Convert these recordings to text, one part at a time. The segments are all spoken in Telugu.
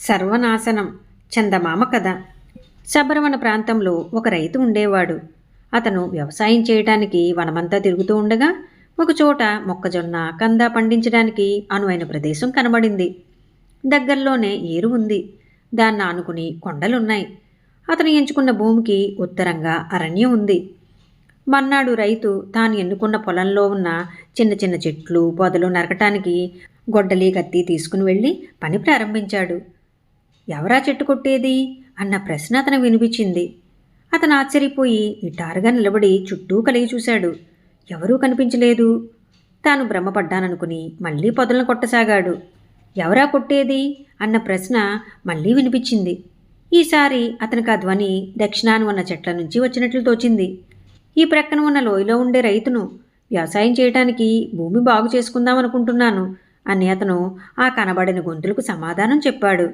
సర్వనాశనం. చందమామ కథ. శబరవన ప్రాంతంలో ఒక రైతు ఉండేవాడు. అతను వ్యవసాయం చేయటానికి వనమంతా తిరుగుతూ ఉండగా ఒకచోట మొక్కజొన్న కంద పండించడానికి అనువైన ప్రదేశం కనబడింది. దగ్గరలోనే ఏరు ఉంది. దాన్ని ఆనుకుని కొండలున్నాయి. అతను ఎంచుకున్న భూమికి ఉత్తరంగా అరణ్యం ఉంది. మన్నాడు రైతు తాను ఎన్నుకున్న పొలంలో ఉన్న చిన్న చిన్న చెట్లు పొదలు నరకటానికి గొడ్డలి కత్తి తీసుకుని వెళ్ళి పని ప్రారంభించాడు. ఎవరా చెట్టు కొట్టేది? అన్న ప్రశ్న అతను వినిపించింది. అతను ఆశ్చర్యపోయి నిటారుగా నిలబడి చుట్టూ కలిగి చూశాడు. ఎవరూ కనిపించలేదు. తాను భ్రమపడ్డాననుకుని మళ్ళీ పొదలను కొట్టసాగాడు. ఎవరా కొట్టేది? అన్న ప్రశ్న మళ్ళీ వినిపించింది. ఈసారి అతనికి ఆ ధ్వని దక్షిణాన ఉన్న చెట్ల నుంచి వచ్చినట్లు తోచింది. ఈ ప్రక్కన ఉన్న లోయలో ఉండే రైతును వ్యవసాయం చేయటానికి భూమి బాగు చేసుకుందాం అనుకుంటున్నాను అని అతను ఆ కనబడిన గొంతులకు సమాధానం చెప్పాడు.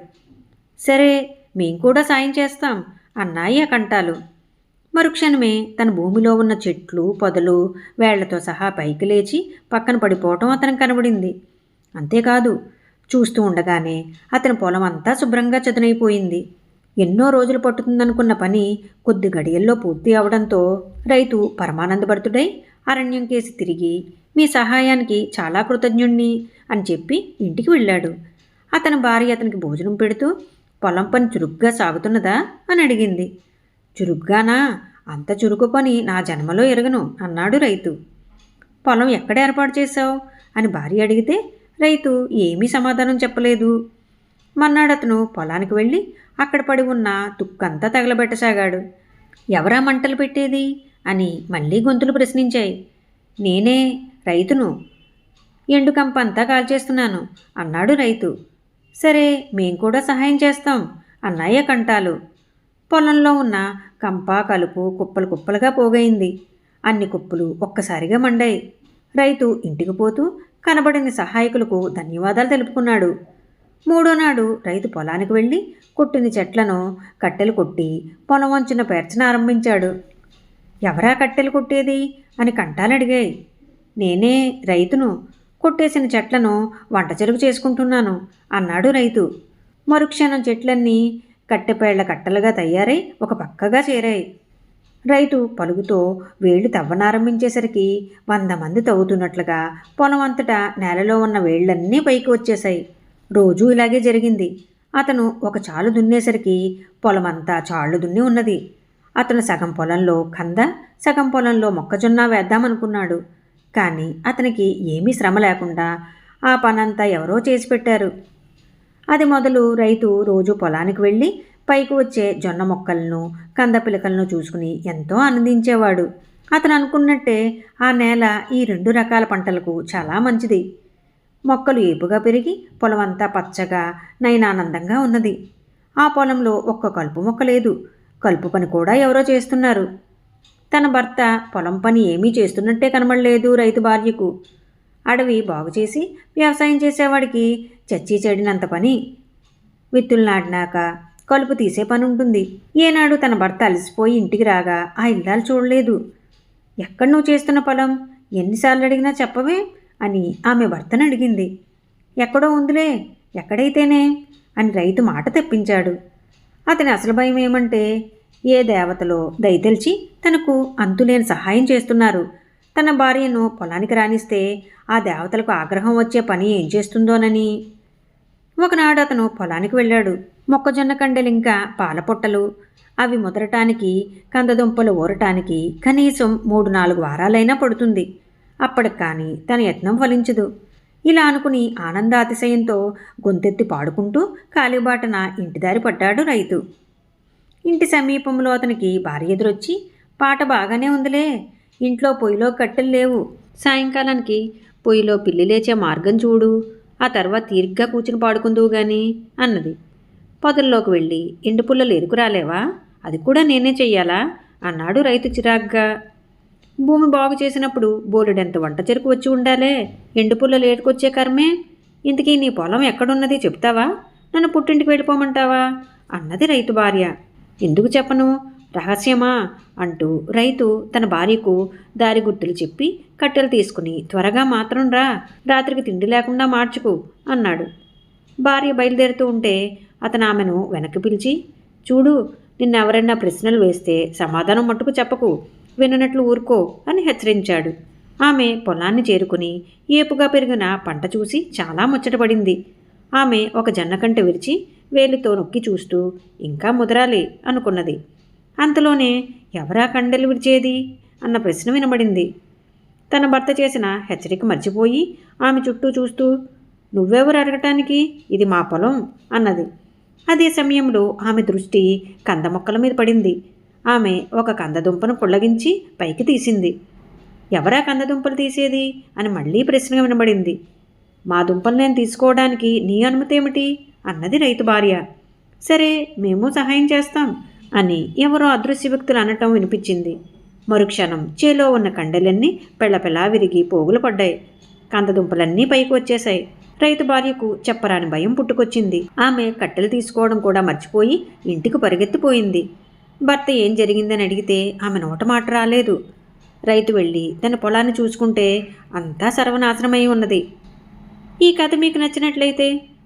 సరే మేం కూడా సాయం చేస్తాం అన్నాయి అకంటాలు కంటాలు మరుక్షణమే తన భూమిలో ఉన్న చెట్లు పొదలు వేళ్ళతో సహా పైకి లేచి పక్కన పడిపోవటం అతనికి కనబడింది. అంతేకాదు చూస్తూ ఉండగానే అతని పొలం అంతా శుభ్రంగా చదునైపోయింది. ఎన్నో రోజులు పట్టుతుందనుకున్న పని కొద్ది గడియల్లో పూర్తి అవడంతో రైతు పరమానందభరితుడై అరణ్యం కేసి తిరిగి మీ సహాయానికి చాలా కృతజ్ఞుణ్ణి అని చెప్పి ఇంటికి వెళ్ళాడు. అతని భార్య అతనికి భోజనం పెడుతూ పొలం పని చురుగ్గా సాగుతున్నదా? అని అడిగింది. చురుగ్గానా? అంత చురుకు పని నా జన్మలో ఎరగను అన్నాడు రైతు. పొలం ఎక్కడ ఏర్పాటు చేశావు? అని భార్య అడిగితే రైతు ఏమీ సమాధానం చెప్పలేదు. మన్నాడు అతను పొలానికి వెళ్ళి అక్కడ పడి ఉన్న తుక్కంతా తగలబెట్టసాగాడు. ఎవరా మంటలు పెట్టేది? అని మళ్ళీ గొంతులు ప్రశ్నించాయి. నేనే రైతును. ఎండుకంపంతా కాల్చేస్తున్నాను అన్నాడు రైతు. సరే మేం కూడా సహాయం చేస్తాం అన్నయ్య కంటాలు పొలంలో ఉన్న కంప కలుపు కుప్పలు కుప్పలుగా పోగైంది. అన్ని కుప్పలు ఒక్కసారిగా మండాయి. రైతు ఇంటికి పోతూ కనబడిన సహాయకులకు ధన్యవాదాలు తెలుపుకున్నాడు. మూడో నాడు రైతు పొలానికి వెళ్ళి కొట్టిన చెట్లను కట్టెలు కొట్టి పొలం వంచున పేర్చన ఆరంభించాడు. ఎవరా కట్టెలు కొట్టేది? అని కంటాలు అడిగాయి నేనే రైతును. కొట్టేసిన చెట్లను వంట చెరుకు చేసుకుంటున్నాను అన్నాడు రైతు. మరుక్షణం చెట్లన్నీ కట్టెపేళ్ళ కట్టలుగా తయారై ఒక పక్కగా చేరాయి. రైతు పలుగుతో వేళ్ళు తవ్వనారంభించేసరికి వంద మంది తవ్వుతున్నట్లుగా పొలం అంతటా నేలలో ఉన్న వేళ్ళన్నీ పైకి వచ్చేశాయి. రోజూ ఇలాగే జరిగింది. అతను ఒక చాలు దున్నేసరికి పొలమంతా చాళ్ళు దున్ని ఉన్నది. అతను సగం పొలంలో కంద సగం పొలంలో మొక్కజొన్న వేద్దామనుకున్నాడు. కానీ అతనికి ఏమీ శ్రమ లేకుండా ఆ పనంతా ఎవరో చేసి పెట్టారు. అది మొదలు రైతు రోజు పొలానికి వెళ్ళి పైకి వచ్చే జొన్న మొక్కలను కంద పిలకలను చూసుకుని ఎంతో ఆనందించేవాడు. అతను అనుకున్నట్టే ఆ నేల ఈ రెండు రకాల పంటలకు చాలా మంచిది. మొక్కలు ఏపుగా పెరిగి పొలమంతా పచ్చగా నయనానందంగా ఉన్నది. ఆ పొలంలో ఒక్క కలుపు మొక్క లేదు. కలుపు పని కూడా ఎవరో చేస్తున్నారు. తన భర్త పొలం పని ఏమీ చేస్తున్నట్టే కనబడలేదు రైతు భార్యకు. అడవి బాగు చేసి వ్యవసాయం చేసేవాడికి చచ్చి చెడినంత పని. విత్తులు నాటినాక కలుపు తీసే పని ఉంటుంది ఏనాడు తన భర్త అలసిపోయి ఇంటికి రాగా ఆ ఇల్లాలు చూడలేదు. ఎక్కడ నువ్వు చేస్తున్న పొలం? ఎన్నిసార్లు అడిగినా చెప్పవే అని ఆమె భర్తను అడిగింది. ఎక్కడో ఉందిలే ఎక్కడైతేనే అని రైతు మాట తెప్పించాడు. అతని అసలు భయం ఏమంటే ఏ దేవతలో దయతెలిచి తనకు అంతులేని సహాయం చేస్తున్నారు. తన భార్యను పొలానికి రానిస్తే ఆ దేవతలకు ఆగ్రహం వచ్చే పని ఏం చేస్తుందోనని. ఒకనాడు అతను పొలానికి వెళ్ళాడు. మొక్కజొన్న కండెలు ఇంకా పాలపొట్టలు అవి ముదరటానికి కందదుంపలు ఊరటానికి కనీసం మూడు నాలుగు వారాలైనా పడుతుంది. అప్పటికి కానీ తన యత్నం ఫలించదు. ఇలా అనుకుని ఆనందాతిశయంతో గొంతెత్తి పాడుకుంటూ కాలిబాటన ఇంటిదారి పడ్డాడు రైతు. ఇంటి సమీపంలో అతనికి భార్య ఎదురొచ్చి పాట బాగానే ఉందిలే. ఇంట్లో పొయ్యిలో కట్టెలు లేవు. సాయంకాలానికి పొయ్యిలో పిల్లి లేచే మార్గం చూడు. ఆ తర్వాత తీరిగ్గా కూర్చుని పాడుకుందువు గాని అన్నది. పొదల్లోకి వెళ్ళి ఎండు పుల్లలు ఎరుకురాలేవా అది కూడా నేనే చెయ్యాలా? అన్నాడు రైతు చిరాగ్గా. భూమి బాగు చేసినప్పుడు బోలెడంత వంట చెరుకు వచ్చి ఉండాలే. ఎండు పుల్లలు ఏడుకొచ్చే కర్మే. ఇంతకీ నీ పొలం ఎక్కడున్నది చెప్తావా? నన్ను పుట్టింటికి వెళ్ళిపోమంటావా? అన్నది రైతు భార్య. ఎందుకు చెప్పను? రహస్యమా? అంటూ రైతు తన భార్యకు దారి గుర్తులు చెప్పి కట్టెలు తీసుకుని త్వరగా మాత్రం రా రాత్రికి తిండి లేకుండా మార్చుకు అన్నాడు. భార్య బయలుదేరుతూ ఉంటే అతను ఆమెను వెనక్కి పిలిచి చూడు నిన్నెవరైనా ప్రశ్నలు వేస్తే సమాధానం మట్టుకు చెప్పకు విననట్లు ఊరుకో అని హెచ్చరించాడు. ఆమె పొలాన్ని చేరుకుని ఏపుగా పెరిగిన పంట చూసి చాలా ముచ్చటపడింది. ఆమె ఒక జన్నకంట విరిచి వేలితో నొక్కి చూస్తూ ఇంకా ముదరాలి అనుకున్నది. అంతలోనే ఎవరా కండలు విరిచేది అన్న ప్రశ్న వినబడింది. తన భర్త చేసిన హెచ్చరిక మర్చిపోయి ఆమె చుట్టూ చూస్తూ నువ్వెవరు అడగటానికి? ఇది మా పొలం అన్నది. అదే సమయంలో ఆమె దృష్టి కంద మొక్కల మీద పడింది. ఆమె ఒక కందదుంపను పుల్లగించి పైకి తీసింది. ఎవరా కందదుంపలు తీసేది? అని మళ్ళీ ప్రశ్న వినబడింది. మా దుంపలు నేను తీసుకోవడానికి నీ అనుమతి ఏమిటి అన్నది రైతు భార్య. సరే మేము సహాయం చేస్తాం అని ఎవరో అదృశ్య వ్యక్తులు అనటం వినిపించింది. మరుక్షణం చేలో ఉన్న కండెలన్నీ పెళ్ళపెలా విరిగి పోగులు పడ్డాయి. కందదుంపలన్నీ పైకి వచ్చేశాయి. రైతు భార్యకు చెప్పరాని భయం పుట్టుకొచ్చింది. ఆమె కట్టెలు తీసుకోవడం కూడా మర్చిపోయి ఇంటికి పరిగెత్తిపోయింది. భర్త ఏం జరిగిందని అడిగితే ఆమె నోట మాట రాలేదు. రైతు వెళ్ళి తన పొలాన్ని చూసుకుంటే అంతా సర్వనాశనమై ఉన్నది. ఈ కథ మీకు నచ్చినట్లయితే